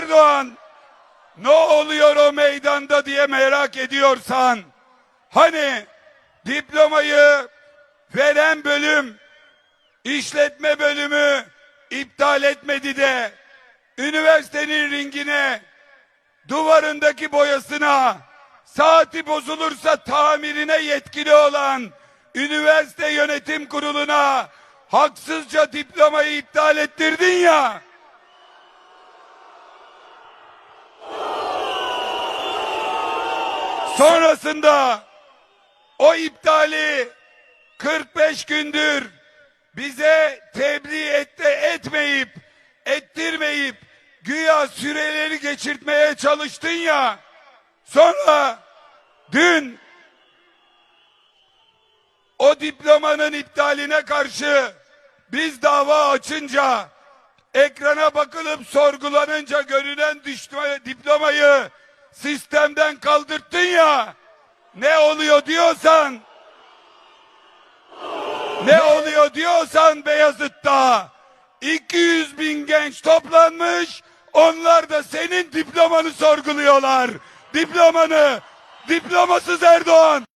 Erdoğan ne oluyor o meydanda diye merak ediyorsan hani diplomayı veren bölüm işletme bölümü iptal etmedi de üniversitenin ringine duvarındaki boyasına saati bozulursa tamirine yetkili olan üniversite yönetim kuruluna haksızca diplomayı iptal ettirdin ya. Sonrasında o iptali 45 gündür bize tebliğ etti, etmeyip, ettirmeyip güya süreleri geçirtmeye çalıştın ya. Sonra dün o diplomanın iptaline karşı biz dava açınca ekrana bakılıp sorgulanınca görünen düşme, diplomayı sistemden kaldırttın ya. Ne oluyor diyorsan ne oluyor diyorsan Beyazıt'ta 200 bin genç toplanmış onlar da senin diplomanı sorguluyorlar. Diplomanı diplomasız Erdoğan